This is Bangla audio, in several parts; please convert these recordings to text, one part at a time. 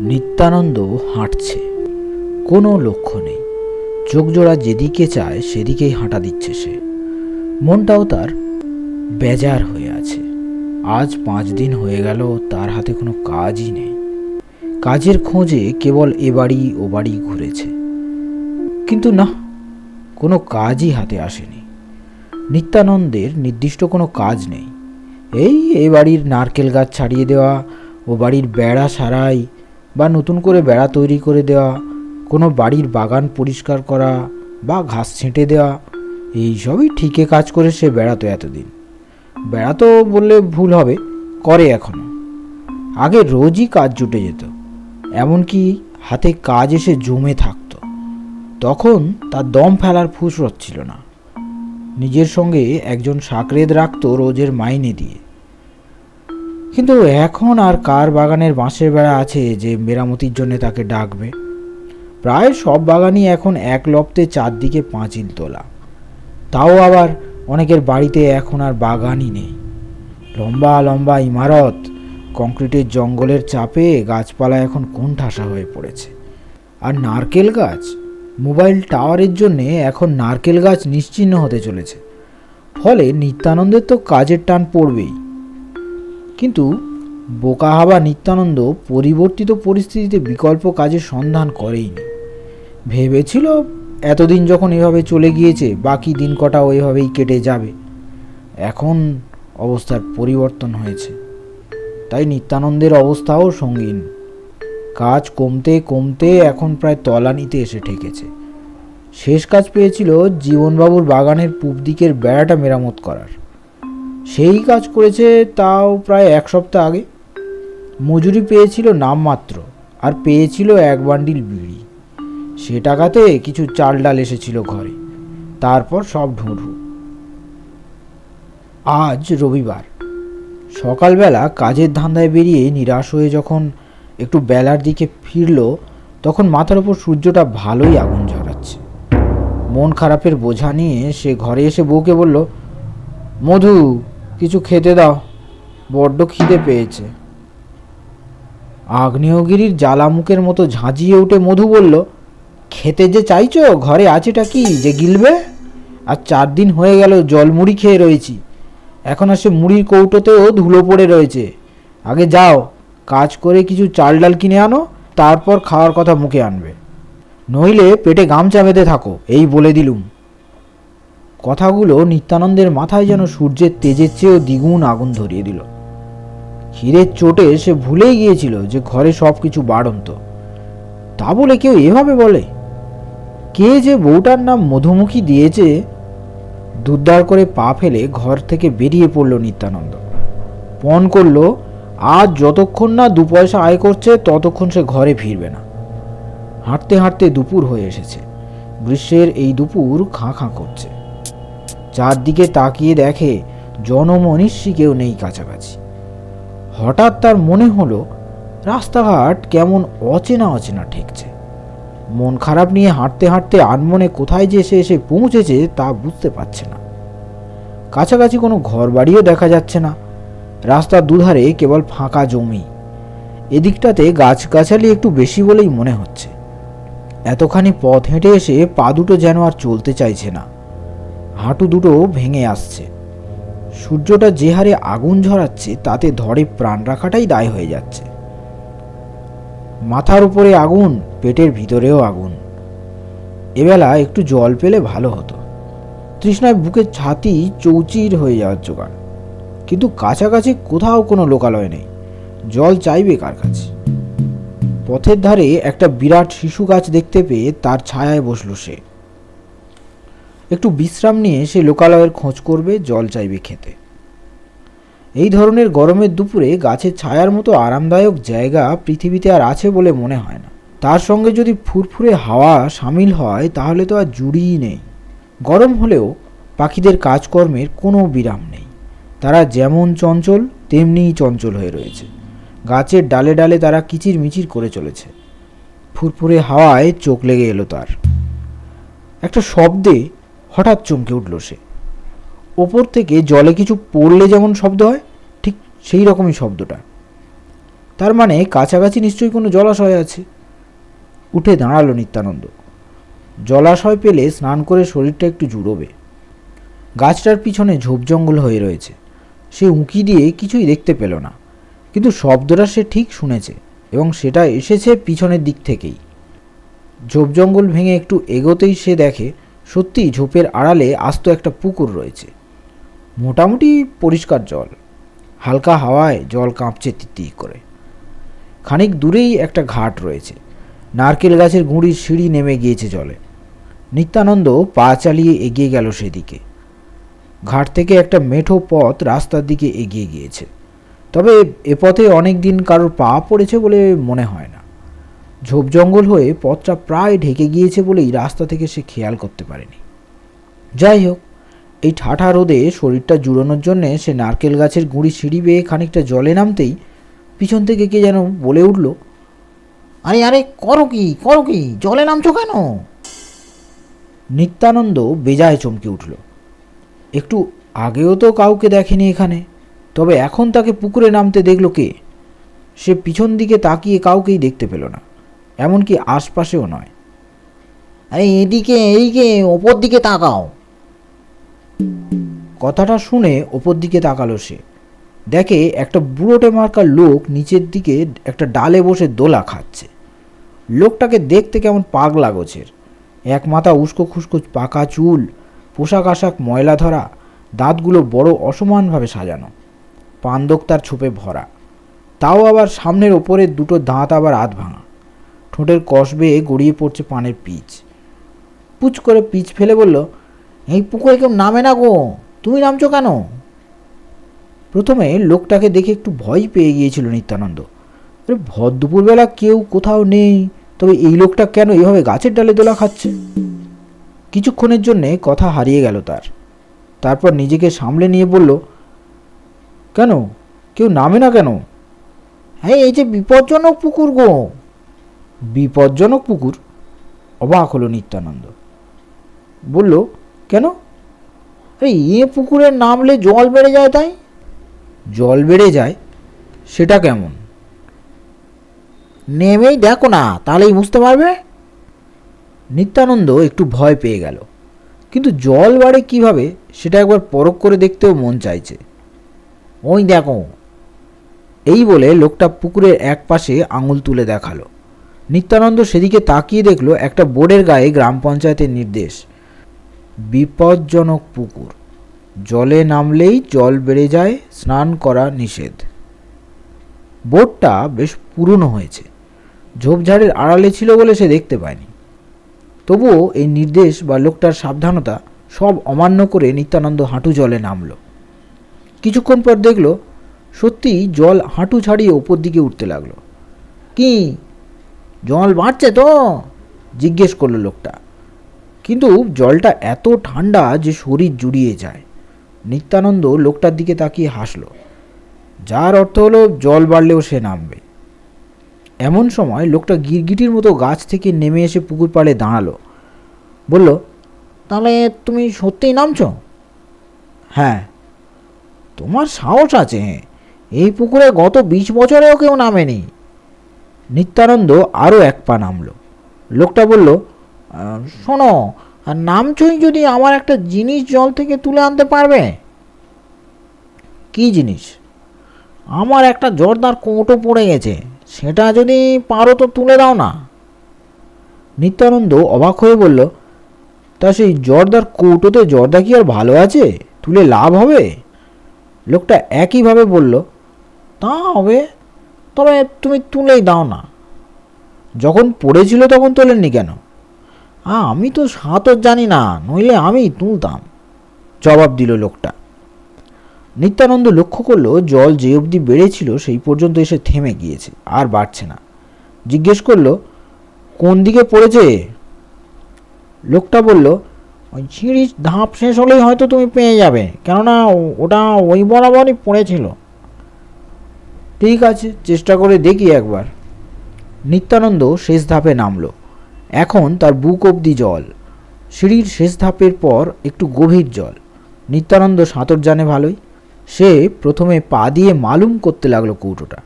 নিত্যানন্দ হাঁটছে। কোনো লক্ষ্য নেই। চোখজোড়া যেদিকে চায়, সেদিকেই হাঁটা দিচ্ছে সে। মনটাও তার বেজার হয়ে আছে। আজ পাঁচ দিন হয়ে গেল, তার হাতে কোনো কাজই নেই। কাজের খোঁজে কেবল এ বাড়ি, ও বাড়ি ঘুরেছে। কিন্তু না, কোনো কাজই হাতে আসেনি। নিত্যানন্দের নির্দিষ্ট কোনো কাজ নেই। এই এ বাড়ির নারকেল গাছ ছাড়িয়ে দেওয়া, ও বাড়ির বেড়া সারাই বা নতুন করে বেড়া তৈরি করে দেওয়া, কোনো বাড়ির বাগান পরিষ্কার করা বা ঘাস ছেঁটে দেওয়া, এই সবই ঠিকই কাজ করে সে বেড়াতো এতদিন। বেড়াতো বললে ভুল হবে, করে এখনও। আগে রোজই কাজ জুটে যেত, এমনকি হাতে কাজ এসে জমে থাকতো। তখন তার দম ফেলার ফুসরত ছিল না। নিজের সঙ্গে একজন সাকরেদ রাখতো রোজের মাইনে দিয়ে। কিন্তু এখন আর কার বাগানের বাঁশের বেড়া আছে যে মেরামতির জন্য তাকে ডাকবে? প্রায় সব বাগানই এখন এক লপ্তে চারদিকে পাঁচিল তোলা। তাও আবার অনেকের বাড়িতে এখন আর বাগানই নেই। লম্বা লম্বা ইমারত, কংক্রিটের জঙ্গলের চাপে গাছপালা এখন কোন ঠাসা হয়ে পড়েছে? আর নারকেল গাছ? মোবাইল টাওয়ারের জন্যে এখন নারকেল গাছ নিশ্চিহ্ন হতে চলেছে। ফলে নিত্যানন্দের তো কাজের টান পড়বেই। কিন্তু বোকা হাবা নিত্যানন্দ পরিবর্তিত পরিস্থিতিতে বিকল্প কাজের সন্ধান করেইনি। ভেবেছিল এতদিন যখন এভাবে চলে গিয়েছে, বাকি দিন কটা ওইভাবেই কেটে যাবে। এখন অবস্থার পরিবর্তন হয়েছে। তাই নিত্যানন্দের অবস্থাও সঙ্গীন। কাজ কমতে কমতে এখন প্রায় তলানিতে এসে ঠেকেছে। শেষ কাজ পেয়েছিল জীবনবাবুর বাগানের পূব দিকের বেড়াটা মেরামত করার। সেই কাজ করেছে তাও প্রায় এক সপ্তাহ আগে। মজুরি পেয়েছিল নামমাত্র আর পেয়েছিল এক বান্ডিল বিড়ি। সে টাকাতে কিছু চাল ডাল এসেছিল ঘরে। তারপর সব ঢুঁড়ু। আজ রবিবার। সকালবেলা কাজের ধান্দায় বেরিয়ে নিরাশ হয়ে যখন একটু বেলার দিকে ফিরল, তখন মাথার ওপর সূর্যটা ভালোই আগুন ঝরাচ্ছে মন খারাপের বোঝা নিয়ে সে ঘরে এসে বউকে বলল, মধু কিছু খেতে দাও। বড্ড খিদে পেয়েছে। আগ্নেয়গিরির জ্বালামুখের মতো ঝাঁঝিয়ে উঠে মধু বলল, খেতে যে চাইছো? ঘরে আছেটা কি, যে গিলবে? আর চার দিন হয়ে গেল জলমুড়ি খেয়ে রয়েছি। এখন আর সে মুড়ির কৌটোতেও ধুলো পড়ে রয়েছে। আগে যাও, কাজ করে কিছু চাল ডাল কিনে আনো, তারপর খাওয়ার কথা মুখে আনবে। নইলে পেটে গামছা বেঁধে থাকো, এই বলে দিলুম। কথাগুলো নিত্যানন্দের মাথায় যেন সূর্যের তেজের চেয়েও দ্বিগুণ আগুন ধরিয়ে দিল। ক্ষীরের চোটে সে ভুলেই গিয়েছিল যে ঘরে সব কিছু বাড়ন্ত। তা বলে কেউ এভাবে বলে? কে যে বউটার নাম মধুমুখী দিয়েছে? দুদ্দার করে পা ফেলে ঘর থেকে বেরিয়ে পড়ল নিত্যানন্দ। পণ করল, আজ যতক্ষণ না দু পয়সা আয় করছে, ততক্ষণ সে ঘরে ফিরবে না। হাঁটতে হাঁটতে দুপুর হয়ে এসেছে। গ্রীষ্মের এই দুপুর খাঁ খাঁ করছে। চারদিকে তাকিয়ে দেখে জনমনীষী কেউ নেই কাছাকাছি। হঠাৎ তার মনে হলো, রাস্তাঘাট কেমন অচেনা অচেনা ঠেকছে। মন খারাপ নিয়ে হাঁটতে হাঁটতে আনমনে কোথায় যে সে এসে পৌঁছেছে তা বুঝতে পারছে না। কাছাকাছি কোনো ঘর বাড়িও দেখা যাচ্ছে না। রাস্তার দুধারে কেবল ফাঁকা জমি। এদিকটাতে গাছগাছালি একটু বেশি বলেই মনে হচ্ছে। এতখানি পথ হেঁটে এসে পা দুটো যেন আর চলতে চাইছে না। হাঁটু দুটো ভেঙে আসছে। সূর্যটা যে হারে আগুন ঝরাচ্ছে, তাতে ধরে প্রাণ রাখাটাই দায় হয়ে যাচ্ছে। মাথার উপরে আগুন, পেটের ভিতরেও আগুন। এবেলা একটু জল পেলে ভালো হতো। তৃষ্ণায় বুকের ছাতি চৌচির হয়ে যাওয়ার জোগাড় কিন্তু কাছাকাছি কোথাও কোনো লোকালয় নেই। জল চাইবে কার কাছে? পথের ধারে একটা বিরাট শিশু গাছ দেখতে পেয়ে তার ছায়ায় বসল সে। একটু বিশ্রাম নিয়ে সে লোকালয়ের খোঁজ করবে, জল চাইবে খেতে। এই ধরনের গরমের দুপুরে গাছের ছায়ার মতো আরামদায়ক জায়গা পৃথিবীতে আর আছে বলে মনে হয় না। তার সঙ্গে যদি ফুরফুরে হাওয়া সামিল হয়, তাহলে তো আর জুড়িই নেই। গরম হলেও পাখিদের কাজকর্মের কোনো বিরাম নেই। তারা যেমন চঞ্চল, তেমনিই চঞ্চল হয়ে রয়েছে। গাছের ডালে ডালে তারা কিচির মিচির করে চলেছে। ফুরফুরে হাওয়ায় চোখ লেগে এলো তার। একটা শব্দে হঠাৎ চমকে উঠল সে। ওপর থেকে জলে কিছু পড়লে যেমন শব্দ হয়, ঠিক সেই রকমই শব্দটা। তার মানে কাছাকাছি নিশ্চয়ই কোনো জলাশয় আছে। উঠে দাঁড়াল নিত্যানন্দ। জলাশয় পেলে স্নান করে শরীরটা একটু জুড়োবে। গাছটার পিছনে ঝোপ জঙ্গল হয়ে রয়েছে। সে উঁকি দিয়ে কিছুই দেখতে পেল না। কিন্তু শব্দটা সে ঠিক শুনেছে এবং সেটা এসেছে পিছনের দিক থেকেই। ঝোপ জঙ্গল ভেঙে একটু এগোতেই সে দেখে সত্যিই ঝোপের আড়ালে আস্ত একটা পুকুর রয়েছে। মোটামুটি পরিষ্কার জল। হালকা হাওয়ায় জল কাঁপছে তিতি করে। খানিক দূরেই একটা ঘাট রয়েছে। নারকেল গাছের গুঁড়ির সিঁড়ি নেমে গিয়েছে জলে। নিত্যানন্দ পা চালিয়ে এগিয়ে গেল সেদিকে। ঘাট থেকে একটা মেঠো পথ রাস্তার দিকে এগিয়ে গিয়েছে। তবে এ পথে অনেক দিন কারোর পা পড়েছে বলে মনে হয় না। ঝোপ জঙ্গল হয়ে পথটা প্রায় ঢেকে গিয়েছে বলেই রাস্তা থেকে সে খেয়াল করতে পারেনি। যাই হোক, এই ঠাঠা রোদে শরীরটা জুড়োনোর জন্যে সে নারকেল গাছের গুঁড়ি সিঁড়ি বেয়ে খানিকটা জলে নামতেই পিছন থেকে কে যেন বলে উঠল, আরে আরে, করো কি করো কি, জলে নামছো কেন? নিত্যানন্দ বেজায় চমকে উঠল, একটু আগেও তো কাউকে দেখেনি এখানে, তবে এখন তাকে পুকুরে নামতে দেখল কে? সে পিছন দিকে তাকিয়ে কাউকেই দেখতে পেল না। এমনকি আশপাশেও নয়। আরে এদিকে এইকে ওপর দিকে তাকাও। কথাটা শুনে ওপর দিকে তাকালো সে। দেখে একটা বুড়োটে মার্কা লোক নিচের দিকে একটা ডালে বসে দোলা খাচ্ছে। লোকটাকে দেখতে কেমন পাগলা গোছের। এক মাথা উস্কো খুস্কো পাকা চুল পোশাক আশাক ময়লা ধরা দাঁতগুলো বড় অসমানভাবে সাজানো। পান্দক তার ছোপে ভরা। তাও আবার সামনের ওপরের দুটো দাঁত আবার আধ ভাঙা ঠোঁটের কষ বেয়ে গড়িয়ে পড়ছে পানের পিচ। পুচ করে পিচ ফেলে বলল, এই পুকুরে কেউ নামে না গো, তুমি নামছো কেন? প্রথমে লোকটাকে দেখে একটু ভয় পেয়ে গিয়েছিল নিত্যানন্দ। আরে, ভর দুপুরবেলা কেউ কোথাও নেই, তবে এই লোকটা কেন এভাবে গাছের ডালে দোলা খাচ্ছে? কিছুক্ষণের জন্যে কথা হারিয়ে গেল তার। তারপর নিজেকে সামলে নিয়ে বলল, কেন? কেউ নামে না কেন? হ্যাঁ এই যে বিপজ্জনক পুকুর গো বিপজ্জনক পুকুর, অবাক হলো নিত্যানন্দ। বলল, কেন? আরে এ পুকুরে নামলে জল বেড়ে যায় তাই? জল বেড়ে যায়? সেটা কেমন? নেমেই দেখো না, তাহলেই বুঝতে পারবে? নিত্যানন্দ একটু ভয় পেয়ে গেল। কিন্তু জল বাড়ে কীভাবে, সেটা একবার পরখ করে দেখতেও মন চাইছে। ওই দেখো। এই বলে লোকটা পুকুরের এক পাশে আঙুল তুলে দেখাল। নিত্যানন্দ সেদিকে তাকিয়ে দেখল একটা বোর্ডের গায়ে গ্রাম পঞ্চায়েতের নির্দেশ। বিপজ্জনক পুকুর। জলে নামলেই জল বেড়ে যায়, স্নান করা নিষেধ। বোর্ডটা বেশ পুরনো হয়েছে। ঝোপঝাড়ের আড়ালে ছিল বলে সে দেখতে পায়নি। তবুও এই নির্দেশ বা লোকটার সাবধানতা সব অমান্য করে নিত্যানন্দ হাঁটু জলে নামলো। কিছুক্ষণ পর দেখল সত্যি জল হাঁটু ছাড়িয়ে ওপর দিকে উঠতে লাগল। কি? জল বাড়ছে তো? জিজ্ঞেস করল লোকটা। কিন্তু জলটা এত ঠান্ডা যে শরীর জুড়িয়ে যায়। নিত্যানন্দ লোকটার দিকে তাকিয়ে হাসলো। যার অর্থ হলো জল বাড়লেও সে নামবে। এমন সময় লোকটা গিরগিটির মতো গাছ থেকে নেমে এসে পুকুর পাড়ে দাঁড়াল। বলল, তাহলে তুমি সত্যিই নামছ? হ্যাঁ। তোমার সাহস আছে। এই পুকুরে গত বিশ বছরেও কেউ নামেনি। নিত্যানন্দ আরও এক পা নামলো। লোকটা বলল শোনো নামছই যদি আমার একটা জিনিস জল থেকে তুলে আনতে পারবে? কি জিনিস? আমার একটা জর্দার কৌটো পড়ে গেছে, সেটা যদি পারো তো তুলে দাও না। নিত্যানন্দ অবাক হয়ে বলল, তা সেই জর্দার কৌটোতে জর্দা কি আর ভালো আছে? তুলে লাভ হবে? লোকটা একইভাবে বলল, তা হবে তবে তুমি তুলেই দাও না। যখন পড়েছিল তখন তোলেননি কেন? আমি তো সাঁতর জানি না, নইলে আমি তুলতাম, জবাব দিল লোকটা। নিত্যানন্দ লক্ষ্য করল, জল যে অবধি বেড়েছিল সেই পর্যন্ত এসে থেমে গিয়েছে, আর বাড়ছে না। জিজ্ঞেস করল, কোন দিকে পড়েছে? লোকটা বলল, ওই সিঁড়ির ধাপ শেষ হলেই হয়তো তুমি পেয়ে যাবে, কেননা ওটা ওই বরাবরই পড়েছিল। ঠিক আছে, চেষ্টা করে দেখি একবার। নিত্যানন্দ শেষ ধাপে নামল। এখন তার বুক অবধি জল। সিঁড়ির শেষ ধাপের পর একটু গভীর জল। নিত্যানন্দ সাঁতর জানে ভালোই। সে প্রথমে পা দিয়ে মালুম করতে লাগল কৌটোটা।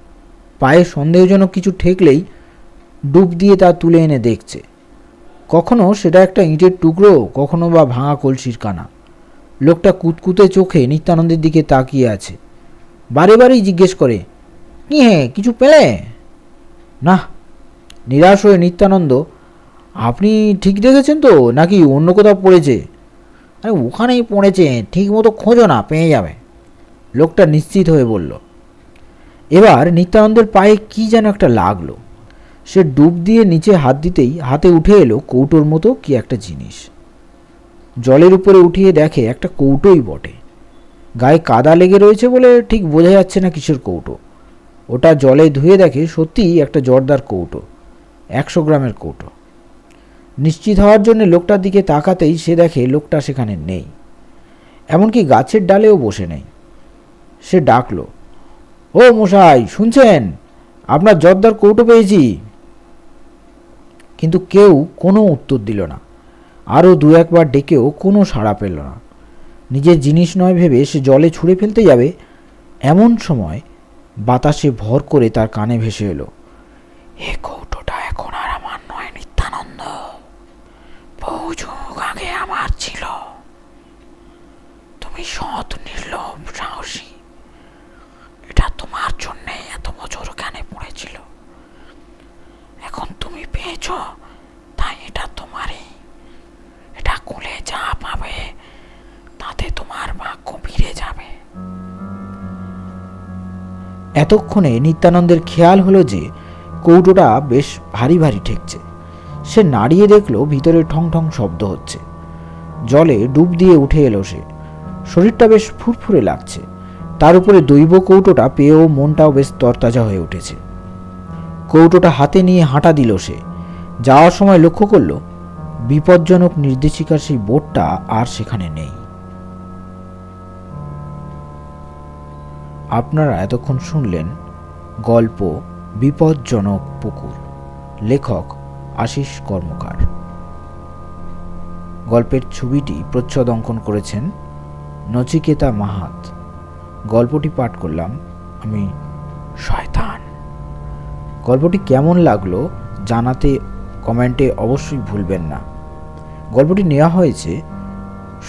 পায়ে সন্দেহজনক কিছু ঠেকলেই ডুব দিয়ে তা তুলে এনে দেখছে। কখনো সেটা একটা ইঁটের টুকরো, কখনো বা ভাঙা কলসির কানা। লোকটা কুতকুতে চোখে নিত্যানন্দের দিকে তাকিয়ে আছে। বারে বারেই জিজ্ঞেস করে কি হে, কিছু পেলে? না নিরাশ হয়ে নিত্যানন্দ, আপনি ঠিক দেখেছেন তো, নাকি অন্য কোথাও পড়েছে? আরে, ওখানেই পড়েছে, ঠিক মতো খোঁজো না, পেয়ে যাবে। লোকটা নিশ্চিত হয়ে বলল। এবার নিত্যানন্দের পায়ে কি যেন একটা লাগল। সে ডুব দিয়ে নিচে হাত দিতেই হাতে উঠে এলো কৌটোর মতো কি একটা জিনিস। জলের উপরে উঠিয়ে দেখে একটা কৌটোই বটে। গায়ে কাদা লেগে রয়েছে বলে ঠিক বোঝা যাচ্ছে না কিসের কৌটো। ওটা জলে ধুয়ে দেখে সত্যিই একটা জর্দার কৌটো, একশো গ্রামের কৌটো। নিশ্চিত হওয়ার জন্য লোকটার দিকে তাকাতেই সে দেখে লোকটা সেখানে নেই। এমনকি গাছের ডালেও বসে নেই। সে ডাকলো, ও মশাই, শুনছেন? আপনার জর্দার কৌটো পেয়েছি। কিন্তু কেউ কোনো উত্তর দিল না। আরও দু একবার ডেকেও কোনো সাড়া পেল না। নিজের জিনিস নয় ভেবে সে জলে ছুঁড়ে ফেলতে যাবে এমন সময় বাতাসে ভর করে তার কানে ভেসে এলো। হে কৌটোটা এখন আর আমার নয় নিত্যানন্দ বহু যুগ আগে আমার ছিল তুমি সৎ নির্লোভ সাহসী এটা তোমার জন্যে এত বছর কানে পড়েছিল এখন তুমি পেয়েছ তাই এটা তোমারই এটা কোলে যা পাবে তাতে তোমার ভাগ্য ফিরে যাবে এতক্ষণে নিত্যানন্দের খেয়াল হলো যে কৌটোটা বেশ ভারী ভারী ঠেকছে। সে নাড়িয়ে দেখল ভিতরে ঠং ঠং শব্দ হচ্ছে। জলে ডুব দিয়ে উঠে এলো সে। শরীরটা বেশ ফুরফুরে লাগছে। তার উপরে দৈব কৌটোটা পেয়েও মনটাও বেশ তরতাজা হয়ে উঠেছে। কৌটোটা হাতে নিয়ে হাঁটা দিল সে। যাওয়ার সময় লক্ষ্য করল, বিপজ্জনক নির্দেশিকার সেই বোর্ডটা আর সেখানে নেই। আপনারা এতক্ষণ শুনলেন গল্প বিপজ্জনক পুকুর। লেখক আশিস কর্মকার। গল্পের ছবিটি প্রচ্ছদ অঙ্কন করেছেন নচিকেতা মাহাত। গল্পটি পাঠ করলাম আমি শয়তান। গল্পটি কেমন লাগল জানাতে কমেন্টে অবশ্যই ভুলবেন না। গল্পটি নেওয়া হয়েছে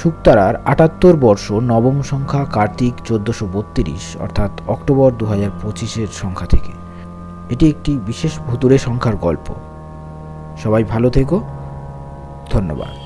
শুক্তারার আটাত্তর বর্ষ নবম সংখ্যা কার্তিক চোদ্দোশো বত্রিশ, অর্থাৎ অক্টোবর দু হাজার পঁচিশের সংখ্যা থেকে। এটি একটি বিশেষ ভুতুরে সংখ্যার গল্প। সবাই ভালো থেকো। ধন্যবাদ।